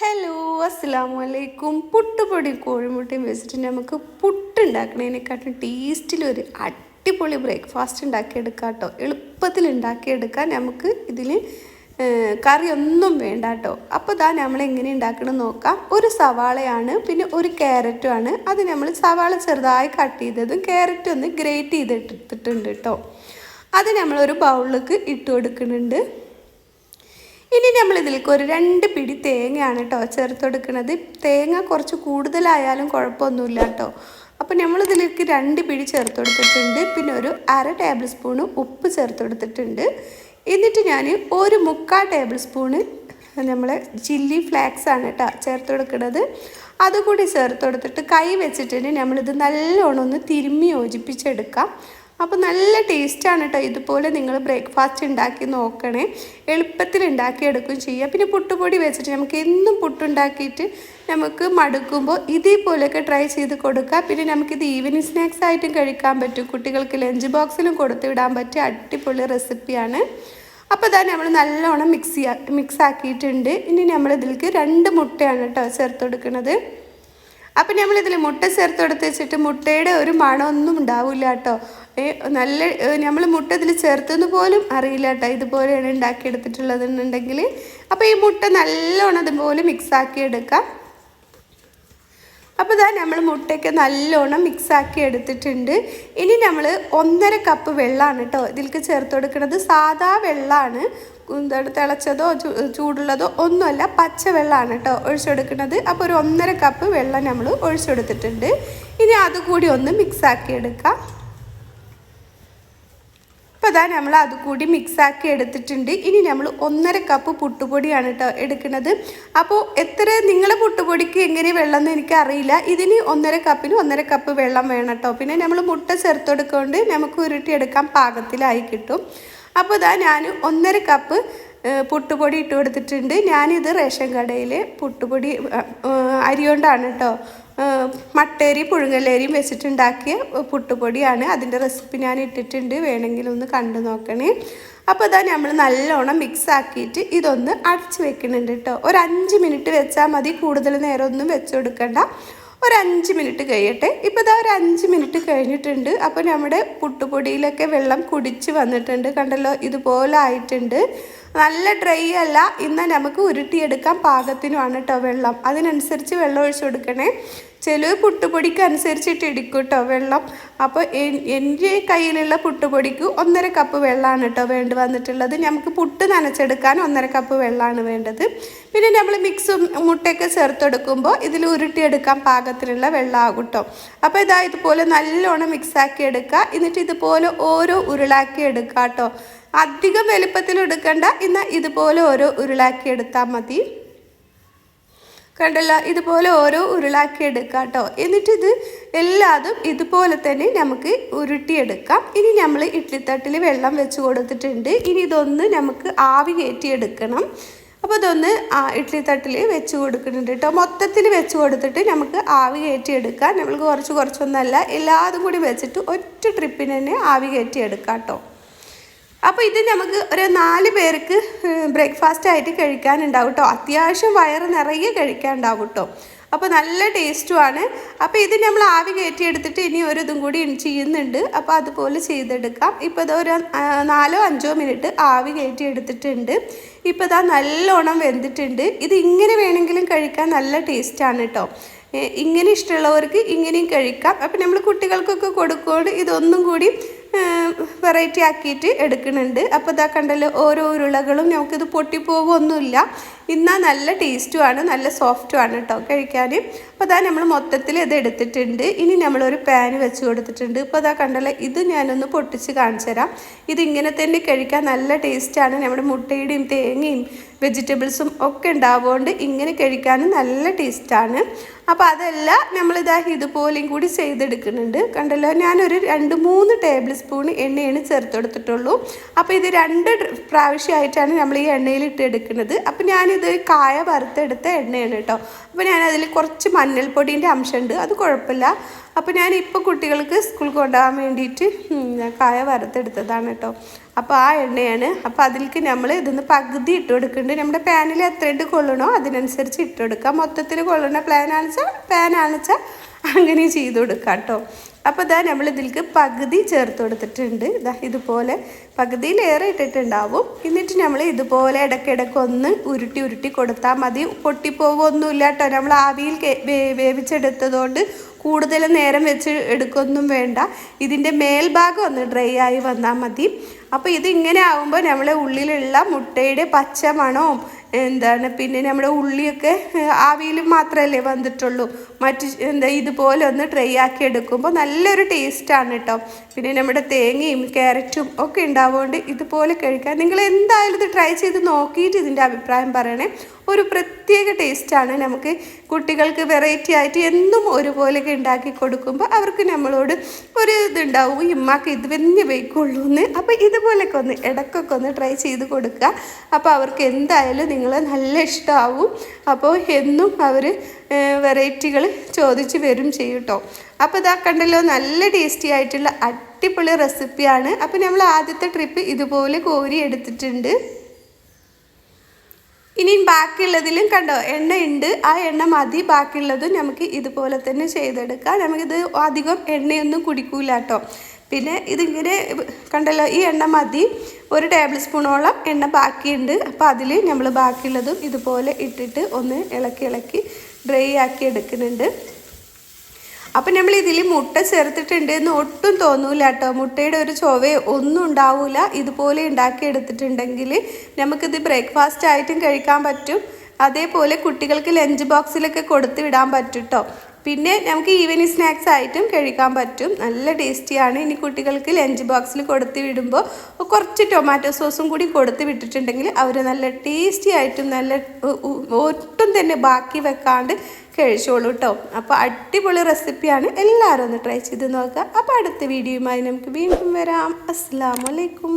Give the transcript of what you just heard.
Hello അസ്സാം വലൈക്കും പുട്ടുപൊടി കോഴിമുട്ടയും വെച്ചിട്ട് നമുക്ക് പുട്ടുണ്ടാക്കണതിനെക്കാട്ടും ടേസ്റ്റിലൊരു അടിപൊളി ബ്രേക്ക്ഫാസ്റ്റ് ഉണ്ടാക്കിയെടുക്കാം കേട്ടോ. എളുപ്പത്തിൽ ഉണ്ടാക്കിയെടുക്കാൻ നമുക്ക് ഇതിൽ കറിയൊന്നും വേണ്ട കേട്ടോ. അപ്പോൾ ഇതാ നമ്മൾ എങ്ങനെ ഉണ്ടാക്കണം നോക്കാം. ഒരു സവാളയാണ് പിന്നെ ഒരു ക്യാരറ്റും ആണ് അത് നമ്മൾ സവാള ചെറുതായി കട്ട് ചെയ്തതും ക്യാരറ്റ് ഒന്ന് ഗ്രേറ്റ് ചെയ്തിട്ടിട്ടുണ്ട് കേട്ടോ. അത് നമ്മളൊരു ബൗളിലേക്ക് ഇട്ട് കൊടുക്കുന്നുണ്ട്. ഇനി നമ്മൾ ഇതിലേക്ക് ഒരു രണ്ട് പിടി തേങ്ങയാണ് കേട്ടോ ചേർത്ത് കൊടുക്കുന്നത് തേങ്ങ കുറച്ച് കൂടുതലായാലും കുഴപ്പമൊന്നുമില്ല കേട്ടോ അപ്പോൾ നമ്മളിതിലേക്ക് രണ്ട് പിടി ചേർത്ത് കൊടുത്തിട്ടുണ്ട് പിന്നെ ഒരു അര ടേബിൾ സ്പൂണ് ഉപ്പ് ചേർത്ത് കൊടുത്തിട്ടുണ്ട് എന്നിട്ട് ഞാൻ ഒരു മുക്കാൽ ടേബിൾ സ്പൂണ് നമ്മൾ ചില്ലി ഫ്ലാക്സ് ആണ് കേട്ടോ ചേർത്ത് കൊടുക്കുന്നത് അതുകൂടി ചേർത്ത് കൊടുത്തിട്ട് കൈ വെച്ചിട്ട് നമ്മളിത് നല്ലോണം ഒന്ന് തിരുമ്മി യോജിപ്പിച്ചെടുക്കാം. അപ്പോൾ നല്ല ടേസ്റ്റാണ് കേട്ടോ ഇതുപോലെ നിങ്ങൾ ബ്രേക്ക്ഫാസ്റ്റ് ഉണ്ടാക്കി നോക്കണേ. എളുപ്പത്തിൽ ഉണ്ടാക്കിയെടുക്കുകയും ചെയ്യുക പിന്നെ പുട്ടുപൊടി വെച്ചിട്ട് നമുക്ക് എന്നും പുട്ടുണ്ടാക്കിയിട്ട് നമുക്ക് മടുക്കുമ്പോൾ ഇതേപോലെയൊക്കെ ട്രൈ ചെയ്ത് കൊടുക്കുക പിന്നെ നമുക്കിത് ഈവനിങ് സ്നാക്സ് ആയിട്ടും കഴിക്കാൻ പറ്റും. കുട്ടികൾക്ക് ലഞ്ച് ബോക്സിലും കൊടുത്തു വിടാൻ പറ്റിയ അടിപൊളി റെസിപ്പിയാണ് അപ്പോൾ ഇതാ നമ്മൾ നല്ലോണം മിക്സ് മിക്സ് ആക്കിയിട്ടുണ്ട്. ഇനി നമ്മൾ ഇതിലേക്ക് രണ്ട് മുട്ടയാണ് കേട്ടോ ചേർത്ത് കൊടുക്കുന്നത് അപ്പം നമ്മളിതിൽ മുട്ട ചേർത്ത് കൊടുത്ത് വെച്ചിട്ട് മുട്ടയുടെ ഒരു മണമൊന്നും ഉണ്ടാവില്ല കേട്ടോ നല്ല നമ്മൾ മുട്ട ഇതിൽ ചേർത്തെന്ന് പോലും അറിയില്ല കേട്ടോ. ഇതുപോലെയാണ് ഉണ്ടാക്കിയെടുത്തിട്ടുള്ളതെന്നുണ്ടെങ്കിൽ അപ്പോൾ ഈ മുട്ട നല്ലോണം അതുപോലെ മിക്സാക്കി എടുക്കാം. അപ്പോൾ ഇതാ നമ്മൾ മുട്ടയ്ക്ക് നല്ലോണം മിക്സാക്കി എടുത്തിട്ടുണ്ട്. ഇനി നമ്മൾ ഒന്നര കപ്പ് വെള്ളമാണ് കേട്ടോ ഇതിലേക്ക് ചേർത്ത് കൊടുക്കുന്നത് സാധാ വെള്ളമാണ് എന്താണ് തിളച്ചതോ ചൂടുള്ളതോ ഒന്നുമല്ല പച്ച വെള്ളമാണ് കേട്ടോ ഒഴിച്ചെടുക്കുന്നത് അപ്പോൾ ഒരു ഒന്നര കപ്പ് വെള്ളം നമ്മൾ ഒഴിച്ചെടുത്തിട്ടുണ്ട് ഇനി അതുകൂടി ഒന്ന് മിക്സാക്കി എടുക്കാം. അപ്പോൾ ഇതാ നമ്മൾ അതുകൂടി മിക്സാക്കി എടുത്തിട്ടുണ്ട്. ഇനി നമ്മൾ ഒന്നര കപ്പ് പുട്ടുപൊടിയാണ് കേട്ടോ എടുക്കുന്നത്. അപ്പോൾ എത്ര നിങ്ങളെ പുട്ടുപൊടിക്ക് എങ്ങനെ വെള്ളം എന്ന് എനിക്കറിയില്ല ഇതിന് ഒന്നര കപ്പിന് ഒന്നര കപ്പ് വെള്ളം വേണം കേട്ടോ പിന്നെ നമ്മൾ മുട്ട ചേർത്തെടുക്കൊണ്ട് നമുക്ക് ഉരുട്ടിയെടുക്കാൻ പാകത്തിലായി കിട്ടും. അപ്പോൾ ഇതാ ഞാൻ ഒന്നര കപ്പ് പുട്ടുപൊടി ഇട്ട് കൊടുത്തിട്ടുണ്ട് ഞാനിത് റേഷൻ കടയിൽ പുട്ടുപൊടി അരി കൊണ്ടാണ് കേട്ടോ മട്ടേരി പുഴുങ്ങലേരിയും വെച്ചിട്ടുണ്ടാക്കിയ പുട്ടുപൊടിയാണ്. അതിന്റെ റെസിപ്പി ഞാൻ ഇട്ടിട്ടുണ്ട്. വേണമെങ്കിൽ ഒന്ന് കണ്ടു നോക്കണേ. അപ്പോൾ ഇതാ നമ്മൾ നല്ലോണം മിക്സ് ആക്കിയിട്ട് ഇതൊന്ന് അടച്ച് വെക്കുന്നുണ്ട് കേട്ടോ ഒരു അഞ്ച് മിനിറ്റ് വെച്ചാൽ മതി. കൂടുതൽ നേരം ഒന്നും വെച്ച് കൊടുക്കണ്ട. ഒരു അഞ്ച് മിനിറ്റ് കഴിയട്ടെ. ഇപ്പോൾ ഇതാ ഒരു അഞ്ച് മിനിറ്റ് കഴിഞ്ഞിട്ടുണ്ട്. അപ്പോൾ നമ്മുടെ പുട്ടുപൊടിയിലൊക്കെ വെള്ളം കുടിച്ച് വന്നിട്ടുണ്ട്. കണ്ടല്ലോ? ഇതുപോലെ ആയിട്ടുണ്ട്. നല്ല ഡ്രൈ അല്ല ഇന്ന് നമുക്ക് ഉരുട്ടിയെടുക്കാൻ പാകത്തിനുമാണ് കേട്ടോ വെള്ളം. അതിനനുസരിച്ച് വെള്ളം ഒഴിച്ചു കൊടുക്കണേ. ചില പുട്ടുപൊടിക്ക് അനുസരിച്ചിട്ട് എടുക്കും കേട്ടോ വെള്ളം. അപ്പോൾ എന്റെ കയ്യിലുള്ള പുട്ടുപൊടിക്ക് ഒന്നര കപ്പ് വെള്ളമാണ് കേട്ടോ വേണ്ടി വന്നിട്ടുള്ളത്. നമുക്ക് പുട്ട് നനച്ചെടുക്കാൻ ഒന്നര കപ്പ് വെള്ളമാണ് വേണ്ടത്. പിന്നെ നമ്മൾ മിക്സും മുട്ടയൊക്കെ ചേർത്തെടുക്കുമ്പോൾ ഇതിൽ ഉരുട്ടിയെടുക്കാൻ പാകത്തിനുള്ള വെള്ളമാകും കേട്ടോ അപ്പോൾ ഇതാ ഇതുപോലെ നല്ലോണം മിക്സാക്കി എടുക്കുക. എന്നിട്ട് ഇതുപോലെ ഓരോ ഉരുളാക്കി എടുക്കുക കേട്ടോ അധികം വലിപ്പത്തിൽ എടുക്കണ്ട. എന്നാൽ ഇതുപോലെ ഓരോ ഉരുളാക്കി എടുത്താൽ മതി. കണ്ടല്ലോ? ഇതുപോലെ ഓരോ ഉരുളാക്കി എടുക്കാം കേട്ടോ എന്നിട്ട് ഇത് എല്ലാതും ഇതുപോലെ തന്നെ നമുക്ക് ഉരുട്ടിയെടുക്കാം. ഇനി നമ്മൾ ഇഡ്ലിത്തട്ടിൽ വെള്ളം വെച്ച് കൊടുത്തിട്ടുണ്ട്. ഇനി ഇതൊന്ന് നമുക്ക് ആവി കയറ്റിയെടുക്കണം. അപ്പോൾ ഇതൊന്ന് ഇഡ്ലിത്തട്ടിൽ വെച്ച് കൊടുക്കുന്നുണ്ട് കേട്ടോ മൊത്തത്തിൽ വെച്ച് കൊടുത്തിട്ട് നമുക്ക് ആവി കയറ്റിയെടുക്കാം. നമ്മൾക്ക് കുറച്ച് കുറച്ചൊന്നല്ല എല്ലാതും കൂടി വെച്ചിട്ട് ഒറ്റ ട്രിപ്പിന് തന്നെ ആവി കയറ്റിയെടുക്കാം കേട്ടോ അപ്പോൾ ഇത് നമുക്ക് ഒരു നാല് പേർക്ക് ബ്രേക്ക്ഫാസ്റ്റ് ആയിട്ട് കഴിക്കാനുണ്ടാവും കേട്ടോ അത്യാവശ്യം വയറ് നിറയെ കഴിക്കാനുണ്ടാവും കേട്ടോ അപ്പോൾ നല്ല ടേസ്റ്റുമാണ് അപ്പോൾ ഇത് നമ്മൾ ആവി കയറ്റിയെടുത്തിട്ട് ഇനി ഒരു കൂടി ചെയ്യുന്നുണ്ട്. അപ്പോൾ അതുപോലെ ചെയ്തെടുക്കാം. ഇപ്പോൾ ഇത് ഒരു നാലോ അഞ്ചോ മിനിറ്റ് ആവി കയറ്റി എടുത്തിട്ടുണ്ട്. ഇപ്പോൾ ഇതാ നല്ലോണം വെന്തിട്ടുണ്ട്. ഇത് ഇങ്ങനെ വേണമെങ്കിലും കഴിക്കാൻ നല്ല ടേസ്റ്റാണ് കേട്ടോ ഇങ്ങനെ ഇഷ്ടമുള്ളവർക്ക് ഇങ്ങനെയും കഴിക്കാം. അപ്പോൾ നമ്മൾ കുട്ടികൾക്കൊക്കെ കൊടുക്കുകൊണ്ട് ഇതൊന്നും കൂടി വെറൈറ്റി ആക്കിയിട്ട് എടുക്കുന്നുണ്ട്. അപ്പോൾ ഇതാ കണ്ടല്ലോ ഓരോ ഉരുളകളും നമുക്കിത് പൊട്ടിപ്പോകുമൊന്നുമില്ല എന്നാൽ നല്ല ടേസ്റ്റുമാണ് നല്ല സോഫ്റ്റുമാണ് കേട്ടോ കഴിക്കാൻ. അപ്പോൾ അതാ നമ്മൾ മൊത്തത്തിൽ ഇത് എടുത്തിട്ടുണ്ട്. ഇനി നമ്മളൊരു പാൻ വെച്ച് കൊടുത്തിട്ടുണ്ട്. ഇപ്പോൾ അതാ കണ്ടല്ലോ ഇത് ഞാനൊന്ന് പൊട്ടിച്ച് കാണിച്ചു തരാം. ഇതിങ്ങനെ തന്നെ കഴിക്കാൻ നല്ല ടേസ്റ്റാണ് നമ്മുടെ മുട്ടയുടെയും തേങ്ങയും വെജിറ്റബിൾസും ഒക്കെ ഉണ്ടാവുകൊണ്ട് ഇങ്ങനെ കഴിക്കാനും നല്ല ടേസ്റ്റാണ് അപ്പോൾ അതല്ല നമ്മളിതാ ഇതുപോലെയും കൂടി ചെയ്തെടുക്കുന്നുണ്ട്. കണ്ടല്ലോ ഞാനൊരു രണ്ട് മൂന്ന് ടേബിൾ സ്പൂൺ എണ്ണയാണ് ചേർത്ത് കൊടുത്തിട്ടുള്ളൂ. അപ്പോൾ ഇത് രണ്ട് പ്രാവശ്യമായിട്ടാണ് നമ്മൾ ഈ എണ്ണയിൽ ഇട്ട് എടുക്കുന്നത്. അപ്പോൾ ഞാനിത് കായ വറുത്തെടുത്ത എണ്ണയാണ് കേട്ടോ. അപ്പോൾ ഞാൻ ഞാനതിൽ കുറച്ച് മഞ്ഞൾപ്പൊടീന്റെ അംശമുണ്ട്. അത് കുഴപ്പമില്ല. അപ്പോൾ ഞാൻ ഇപ്പോൾ കുട്ടികൾക്ക് സ്കൂളിൽ കൊണ്ടുപോകാൻ വേണ്ടിയിട്ട് കായ വറുത്തെടുത്തതാണ് കേട്ടോ. അപ്പോൾ ആ എണ്ണയാണ്. അപ്പോൾ അതിലേക്ക് നമ്മൾ ഇതിന്ന് പകുതി ഇട്ട് കൊടുക്കുന്നുണ്ട്. നമ്മുടെ പാനിൽ എത്ര ഇട്ട് കൊള്ളണോ അതിനനുസരിച്ച് ഇട്ട് കൊടുക്കുക മൊത്തത്തിൽ കൊള്ളണ പാനാണെന്ന് വെച്ചാൽ അങ്ങനെ ചെയ്ത് കൊടുക്കാം കേട്ടോ. അപ്പോൾ ഇതാ നമ്മൾ ഇതിലേക്ക് പകുതി ചേർത്ത് കൊടുത്തിട്ടുണ്ട്. ഇതാ ഇതുപോലെ പകുതിയിലേറെ ഇട്ടിട്ടുണ്ടാവും. എന്നിട്ട് നമ്മൾ ഇതുപോലെ ഇടയ്ക്കിടയ്ക്ക് ഒന്ന് ഉരുട്ടി ഉരുട്ടി കൊടുത്താൽ മതി. പൊട്ടിപ്പോകുമൊന്നുമില്ല കേട്ടോ. നമ്മൾ ആവിയിൽ വേവിച്ചെടുത്തതുകൊണ്ട് കൂടുതൽ നേരം വെച്ച് എടുക്കൊന്നും വേണ്ട. ഇതിന്റെ മേൽഭാഗം ഒന്ന് ഡ്രൈ ആയി വന്നാൽ മതി. അപ്പോൾ ഇതിങ്ങനെ ആകുമ്പോൾ നമ്മളെ ഉള്ളിലുള്ള മുട്ടയുടെ പച്ച മണവും എന്താണ് പിന്നെ നമ്മുടെ ഉള്ളിയൊക്കെ ആവിയിൽ മാത്രമല്ലേ വന്നിട്ടുള്ളൂ. മറ്റ് എന്താ ഇതുപോലെ ഒന്ന് ഡ്രൈ ആക്കി എടുക്കുമ്പോൾ നല്ലൊരു ടേസ്റ്റാണ് കേട്ടോ പിന്നെ നമ്മുടെ തേങ്ങയും ക്യാരറ്റും ഒക്കെ ഉണ്ടാവുകൊണ്ട് ഇതുപോലെ കഴിക്കാൻ നിങ്ങൾ എന്തായാലും ഇത് ട്രൈ ചെയ്ത് നോക്കിയിട്ട് ഇതിന്റെ അഭിപ്രായം പറയണേ. ഒരു പ്രത്യേക ടേസ്റ്റാണ് നമുക്ക് കുട്ടികൾക്ക് വെറൈറ്റി ആയിട്ട് എന്നും ഒരുപോലെയൊക്കെ ഉണ്ടാക്കി കൊടുക്കുമ്പോൾ അവർക്ക് നമ്മളോട് ഒരു ഇതുണ്ടാവും ഇമ്മാക്ക് ഇത് തന്നെ വയ്ക്കുള്ളൂ എന്ന് അപ്പോൾ ഇതുപോലെയൊക്കെ ഒന്ന് ഇടക്കൊക്കെ ഒന്ന് ട്രൈ ചെയ്ത് കൊടുക്കുക. അപ്പോൾ അവർക്ക് എന്തായാലും നിങ്ങൾ നല്ല ഇഷ്ടമാവും അപ്പോൾ എന്നും അവർ വെറൈറ്റികൾ ചോദിച്ച് വരും ചെയ്യും കേട്ടോ അപ്പോൾ ഇതാ കണ്ടല്ലോ നല്ല ടേസ്റ്റി ആയിട്ടുള്ള അടിപൊളി റെസിപ്പിയാണ്. അപ്പോൾ നമ്മൾ ആദ്യത്തെ ട്രിപ്പ് ഇതുപോലെ കോരി എടുത്തിട്ടുണ്ട്. ഇനി ബാക്കിയുള്ളതിലും കണ്ടോ എണ്ണ ഉണ്ട്. ആ എണ്ണ മതി ബാക്കിയുള്ളതും നമുക്ക് ഇതുപോലെ തന്നെ ചെയ്തെടുക്കാം. നമുക്കിത് അധികം എണ്ണയൊന്നും കുടിക്കൂല കേട്ടോ. പിന്നെ ഇതിങ്ങനെ കണ്ടല്ലോ ഈ എണ്ണ മതി. ഒരു ടേബിൾ സ്പൂണോളം എണ്ണ ബാക്കിയുണ്ട്. അപ്പോൾ അതിൽ നമ്മൾ ബാക്കിയുള്ളതും ഇതുപോലെ ഇട്ടിട്ട് ഒന്ന് ഇളക്കി ഇളക്കി ഡ്രൈ ആക്കി എടുക്കുന്നുണ്ട്. അപ്പം നമ്മൾ ഇതിൽ മുട്ട ചേർത്തിട്ടുണ്ട് എന്ന് ഒട്ടും തോന്നൂല കേട്ടോ. മുട്ടയുടെ ഒരു ചൊവയോ ഒന്നും ഉണ്ടാവില്ല ഇതുപോലെ ഉണ്ടാക്കി എടുത്തിട്ടുണ്ടെങ്കിൽ നമുക്കിത് ബ്രേക്ക്ഫാസ്റ്റ് ആയിട്ടും കഴിക്കാൻ പറ്റും. അതേപോലെ കുട്ടികൾക്ക് ലഞ്ച് ബോക്സിലൊക്കെ കൊടുത്ത് വിടാൻ പറ്റും കേട്ടോ പിന്നെ നമുക്ക് ഈവനിങ് സ്നാക്സ് ആയിട്ടും കഴിക്കാൻ പറ്റും. നല്ല ടേസ്റ്റിയാണ് ഇനി കുട്ടികൾക്ക് ലഞ്ച് ബോക്സിൽ കൊടുത്ത് വിടുമ്പോൾ കുറച്ച് ടൊമാറ്റോ സോസും കൂടി കൊടുത്ത് വിട്ടിട്ടുണ്ടെങ്കിൽ അവർ നല്ല ടേസ്റ്റി ആയിട്ടും നല്ല ഒട്ടും തന്നെ ബാക്കി വെക്കാണ്ട് കഴിച്ചോളൂ കേട്ടോ അപ്പോൾ അടിപൊളി റെസിപ്പിയാണ് എല്ലാവരും ഒന്ന് ട്രൈ ചെയ്ത് നോക്കുക. അപ്പോൾ അടുത്ത വീഡിയോയുമായി നമുക്ക് വീണ്ടും വരാം. അസ്സാം വലൈക്കും